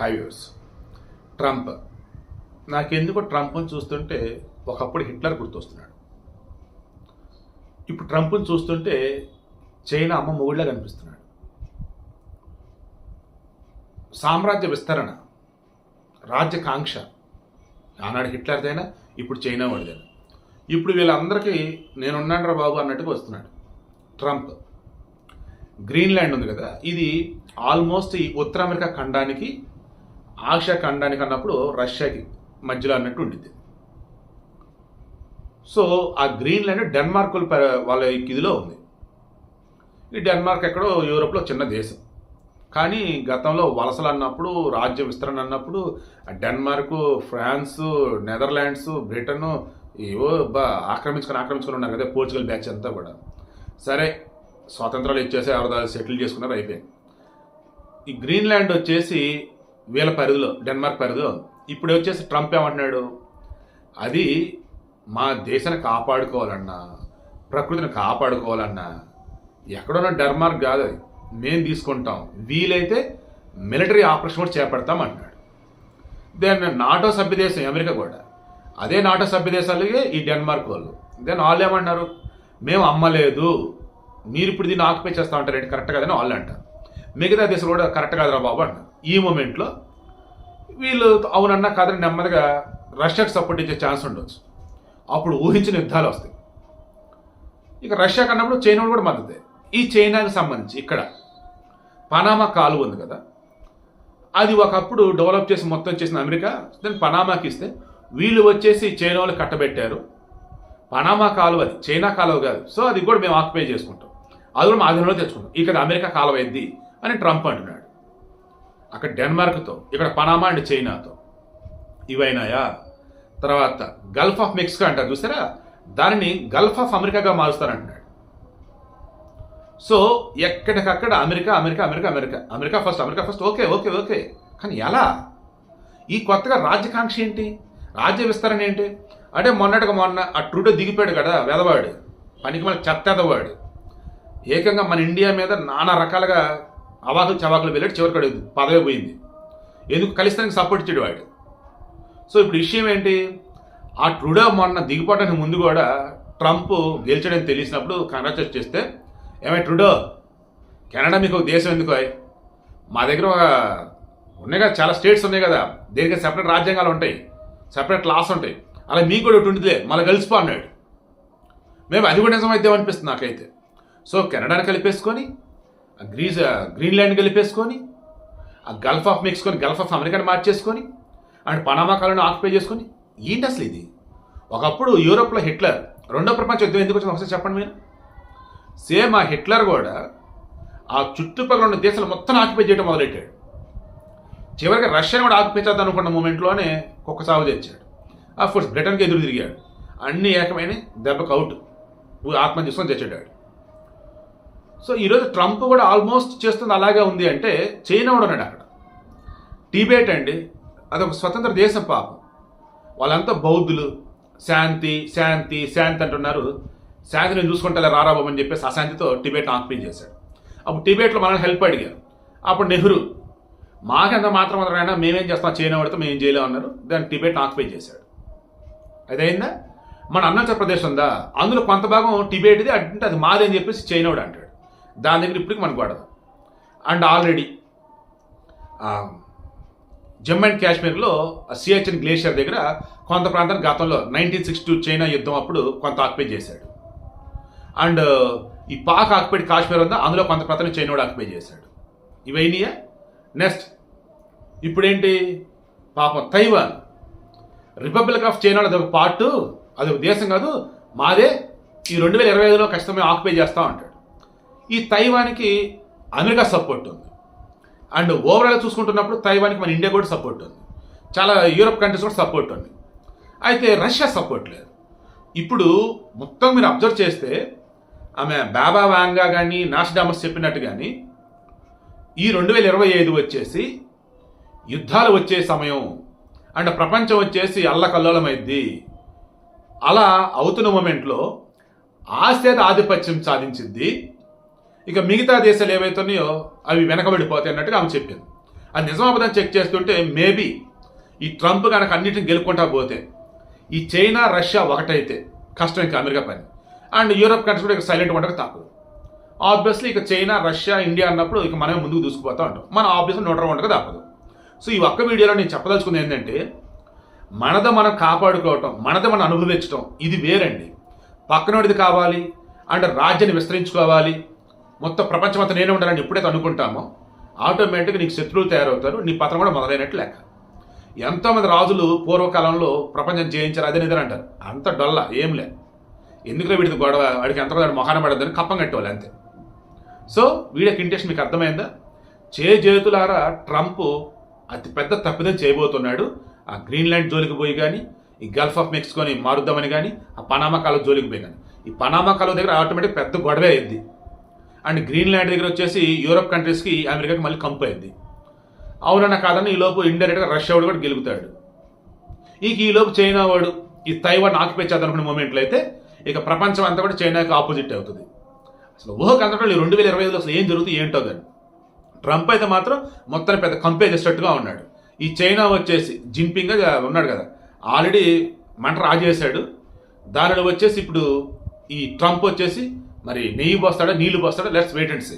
Highways Trump నాకెందుకో ట్రంప్ని చూస్తుంటే ఒకప్పుడు హిట్లర్ గుర్తొస్తున్నాడు. ఇప్పుడు ట్రంప్ని చూస్తుంటే చైనా అమ్మ మొగుళ్ళ కనిపిస్తున్నాడు. సామ్రాజ్య విస్తరణ రాజ్యకాంక్ష ఆనాడు హిట్లర్దైనా ఇప్పుడు చైనా వాడిదైనా. ఇప్పుడు వీళ్ళందరికీ నేనున్నాను బాబు అన్నట్టుగా వస్తున్నాడు ట్రంప్ గ్రీన్లాండ్ ఉంది కదా ఇది ఆల్మోస్ట్ ఈ ఉత్తర అమెరికా ఖండానికి ఆసియా ఖండానికి అన్నప్పుడు రష్యాకి మధ్యలో అన్నట్టు ఉండిద్ది. సో ఆ గ్రీన్లాండ్ డెన్మార్క్ వాళ్ళ ప- ఇదిలో ఉంది. ఈ డెన్మార్క్ ఎక్కడో యూరోప్లో చిన్న దేశం. కానీ గతంలో వలసలు అన్నప్పుడు రాజ్య విస్తరణ అన్నప్పుడు ఆ డెన్మార్క్ ఫ్రాన్స్ నెదర్లాండ్స్ బ్రిటన్ ఏవో బా ఆక్రమించుకొని ఆక్రమించుకొని ఉన్నారు కదా పోర్చుగల్ బ్యాచ్ అంతా కూడా. సరే స్వాతంత్రాలు ఇచ్చేసి ఎవరు సెటిల్ చేసుకున్నారు అయిపోయింది. ఈ గ్రీన్లాండ్ వచ్చేసి వీళ్ళ పరిధిలో డెన్మార్క్ పరిధిలో. ఇప్పుడు వచ్చేసి ట్రంప్ ఏమంటున్నాడు? అది మా దేశాన్ని కాపాడుకోవాలన్నా ప్రకృతిని కాపాడుకోవాలన్నా ఎక్కడున్న డెన్మార్క్ కాదు అది. మేము తీసుకుంటాం. వీలైతే మిలిటరీ ఆపరేషన్ కూడా చేపడతాం అంటున్నాడు. దెన్ నాటో సభ్యదేశం అమెరికా కూడా. అదే నాటో సభ్యదేశాలకి ఈ డెన్మార్క్ వాళ్ళు. దెన్ వాళ్ళు ఏమన్నారు మేము అమ్మలేదు. మీరు ఇప్పుడు దీన్ని ఆక్యుపై చేస్తా ఉంటారు. ఏంటి? కరెక్ట్ కాదని వాళ్ళు అంటారు. మిగతా దేశాలు కూడా కరెక్ట్ కాదురా బాబు అంటారు ఈ మూమెంట్లో వీళ్ళు అవునన్నా కాదని నెమ్మదిగా రష్యాకి సపోర్ట్ ఇచ్చే ఛాన్స్ ఉండొచ్చు. అప్పుడు ఊహించిన యుద్ధాలు వస్తాయి. ఇక రష్యా కన్నప్పుడు చైనా కూడా మద్దతే. ఈ చైనాకి సంబంధించి ఇక్కడ పనామా కాలువ ఉంది కదా అది ఒకప్పుడు డెవలప్ చేసి మొత్తం చేసిన అమెరికా దాన్ని పనామాకి ఇస్తే వీళ్ళు వచ్చేసి చైనా వాళ్ళు కట్టబెట్టారు. పనామా కాలువ అది చైనా కాలువ కాదు. సో అది కూడా మేము ఆక్యుపై చేసుకుంటాం. అది కూడా మా ఆధీనంలో తెచ్చుకుంటాం. ఇక్కడ అమెరికా కాలువ అయింది అని ట్రంప్ అంటున్నాడు. అక్కడ డెన్మార్క్తో ఇక్కడ పనామా అండ్ చైనాతో. ఇవైనాయా? తర్వాత గల్ఫ్ ఆఫ్ మెక్సికో అంటారు చూసారా? దానిని గల్ఫ్ ఆఫ్ అమెరికాగా మారుస్తారంటున్నాడు. సో ఎక్కడికక్కడ America America America America. America first America first okay okay okay. కానీ ఎలా? ఈ కొత్తగా రాజ్యకాంక్ష ఏంటి? రాజ్య విస్తరణ ఏంటి? అంటే మొన్నటిగా మొన్న ఆ ట్రూడో దిగిపోయాడు కదా వెదవాడు. పనికి మన చెత్తెదవాడు ఏకంగా మన ఇండియా మీద నానా రకాలుగా అవాకులు చవాకులు వెళ్ళాడు చివరికి వాడు పదవి పోయింది. ఎందుకు కలిస్తానికి సపోర్ట్ ఇచ్చాడు వాడు? సో ఇప్పుడు విషయం ఏంటి? ఆ ట్రూడో మొన్న దిగిపోవడానికి ముందు కూడా ట్రంప్ గెలిచాడని తెలిసినప్పుడు కంగ్రాచులేట్ చేస్తే ఏమై ట్రూడో కెనడా మీకు ఒక దేశం ఎందుకు మా దగ్గర ఒక ఉన్నాయి కదా చాలా స్టేట్స్ ఉన్నాయి కదా దీనికి సెపరేట్ రాజ్యాంగాలు ఉంటాయి సెపరేట్ లాస్ ఉంటాయి. అలా మీకు కూడా ఒకటి ఉంటుందిలే మళ్ళీ కలిసిపో అన్నాడు. మేము అది కూడా నిజమైతే అనిపిస్తుంది నాకైతే? సో కెనడాని కలిపేసుకొని గ్రీజ్ గ్రీన్లాండ్ గెలిపేసుకొని ఆ గల్ఫ్ ఆఫ్ మెక్సికోని గల్ఫ్ ఆఫ్ అమెరికాని మార్చేసుకొని అండ్ పనామా కాలను ఆక్యుపై చేసుకొని ఏంటి అసలు ఇది? ఒకప్పుడు యూరోప్లో హిట్లర్ రెండో ప్రపంచ యుద్ధం ఎందుకు వచ్చింది ఒకసారి చెప్పండి మీరు. సేమ్ ఆ హిట్లర్ కూడా ఆ చుట్టుపక్కల ఉన్న దేశాలు మొత్తం ఆక్యుపై చేయడం మొదలెట్టాడు. చివరికి రష్యాని కూడా ఆక్యుపై చేద్దాం అనుకున్న మూమెంట్లోనే కుక్క సాగు తెచ్చాడు ఆ కోర్స్ బ్రిటన్కి ఎదురు తిరిగాడు. అన్ని ఏకమైన దెబ్బకు అవుట్. ఆత్మ తీసుకొని తెచ్చాడు సో ఈరోజు ట్రంప్ కూడా ఆల్మోస్ట్ చేస్తుంది అలాగే ఉంది అంటే చైనా కూడా ఉన్నాడు అక్కడ. టిబెట్ అండి అదొక స్వతంత్ర దేశం పాపం. వాళ్ళంతా బౌద్ధులు శాంతి శాంతి శాంతి అంటున్నారు. శాంతిని చూసుకుంటే రారాబాబు అని చెప్పేసి అశాంతితో టిబెట్ ఆక్యుపై చేశాడు. అప్పుడు టిబెట్లో మనల్ని హెల్ప్ అడిగారు. అప్పుడు నెహ్రూ మాకెంత మాత్రం అతనైనా మేమేం చేస్తాం చైనా వాడితో మేము చేయలేము అన్నారు. దాన్ని టిబెట్ ఆక్యుపై చేశాడు. అదైందా? మన అరుణాచల్ ప్రదేశ్ ఉందా? అందులో కొంత భాగం టిబేట్ది అంటే అది మాది అని చెప్పేసి చైనాడు అంటాడు. దాని దగ్గర ఇప్పటికి మనకు పడదు అండ్ ఆల్రెడీ జమ్మూ అండ్ కాశ్మీర్లో సియాచిన్ గ్లేషియర్ దగ్గర కొంత ప్రాంతాన్ని గతంలో నైన్టీన్ సిక్స్టీ టూ చైనా యుద్ధం అప్పుడు కొంత ఆక్యుపై చేశాడు. అండ్ ఈ పాక్ ఆక్యుపైడ్ కాశ్మీర్ ఉందా అందులో కొంత ప్రాంతాన్ని చైనా కూడా ఆక్యుపై చేశాడు. ఇవైనాయా నెక్స్ట్ ఇప్పుడేంటి? పాపం తైవాన్ రిపబ్లిక్ ఆఫ్ చైనా అది ఒక పార్ట్ అది ఒక దేశం కాదు మాదే ఈ రెండు వేల ఇరవై ఐదులో ఖచ్చితంగా ఆక్యుపై చేస్తూ ఉంటాడు. ఈ తైవాన్కి అమెరికా సపోర్ట్ ఉంది. అండ్ ఓవరాల్ చూసుకుంటున్నప్పుడు తైవాన్కి మన ఇండియా కూడా సపోర్ట్ ఉంది. చాలా యూరప్ కంట్రీస్ కూడా సపోర్ట్ ఉంది. అయితే రష్యా సపోర్ట్ లేదు. ఇప్పుడు మొత్తం మీరు అబ్జర్వ్ చేస్తే ఆమె బాబా వాంగా కానీ నాస్డామస్ చెప్పినట్టు కానీ ఈ రెండు వేల ఇరవై ఐదు వచ్చేసి యుద్ధాలు వచ్చే సమయం అండ్ ప్రపంచం వచ్చేసి అల్లకల్లోలమైద్ది. అలా అవుతున్న మూమెంట్లో ఆస్తి ఆధిపత్యం సాధించింది ఇక మిగతా దేశాలు ఏవైతున్నాయో అవి వెనకబడిపోతాయి అన్నట్టుగా ఆమె చెప్పింది. అది నిజమాబద్ధం చెక్ చేస్తుంటే మేబీ ఈ ట్రంప్ కనుక అన్నింటిని గెలుపుకుంటా పోతే ఈ చైనా రష్యా ఒకటైతే కష్టం ఇంకా అమెరికా పని. అండ్ యూరోప్ కంట్రీస్ కూడా ఇక సైలెంట్ ఉండక తప్పదు ఆబ్వియస్లీ ఇక చైనా రష్యా ఇండియా అన్నప్పుడు ఇక మనమే ముందుకు దూసుకుపోతా ఉంటాం. మనం ఆబ్వియస్లీ నూట ఉండక తప్పదు సో ఈ ఒక్క వీడియోలో నేను చెప్పదలుచుకుంది ఏంటంటే మనద మనం కాపాడుకోవటం మనద మనం అనుభవించడం ఇది వేరండి. పక్కనోడిది కావాలి అండ్ రాజ్యాన్ని విస్తరించుకోవాలి మొత్తం ప్రపంచం అంతా నేనే ఉండాలని ఎప్పుడైతే అనుకుంటామో ఆటోమేటిక్గా నీకు శత్రువులు తయారవుతారు నీ పత్రం కూడా మొదలైనట్టు లెక్క. ఎంతోమంది రాజులు పూర్వకాలంలో ప్రపంచం జయించారు అదే నిద్ర అంటారు. అంత డొల్ల ఏం లే. ఎందుకులో వీడికి గొడవ వాడికి ఎంత మొహాన పడద్దని కప్పం కట్టేవాళ్ళు అంతే. సో వీడియో ఇంటెస్ట్ మీకు అర్థమైందా? చే చేతులారా ట్రంప్ అతి పెద్ద తప్పిదం చేయబోతున్నాడు. ఆ గ్రీన్లాండ్ జోలికి పోయి కానీ ఈ గల్ఫ్ ఆఫ్ మెక్సికోని మారుద్దామని కానీ ఆ పనామా కాలువ జోలికి పోయి కానీ ఈ పనామా కాలువ దగ్గర ఆటోమేటిక్ పెద్ద గొడవే అయింది అండ్ గ్రీన్లాండ్ దగ్గర వచ్చేసి యూరోప్ కంట్రీస్కి అమెరికాకి మళ్ళీ కంపు అయింది. అవునన్న కాదని ఈలోపు ఇండైరెక్ట్గా రష్యా వాడు కూడా గెలుగుతాడు. ఇక ఈలోపు చైనా వాడు ఈ తైవాన్ ఆక్యుపై చేద్దామనుకునే మూమెంట్లో అయితే ఇక ప్రపంచం అంతా కూడా చైనాకి ఆపోజిట్ అవుతుంది. అసలు ఊహకు అందట్లో రెండు వేల ఇరవై ఐదులో అసలు ఏం జరుగుతుంది ఏంటో కానీ ట్రంప్ అయితే మాత్రం మొత్తం పెద్ద కంపే చేసేటట్టుగా ఉన్నాడు. ఈ చైనా వచ్చేసి జిన్పింగ్గా ఉన్నాడు కదా. ఆల్రెడీ మంట రాజేశాడు. దానిలో వచ్చేసి ఇప్పుడు ఈ ట్రంప్ వచ్చేసి మరి నెయ్యి పోస్తాడా నీళ్ళు పోస్తాడా? Let's wait and see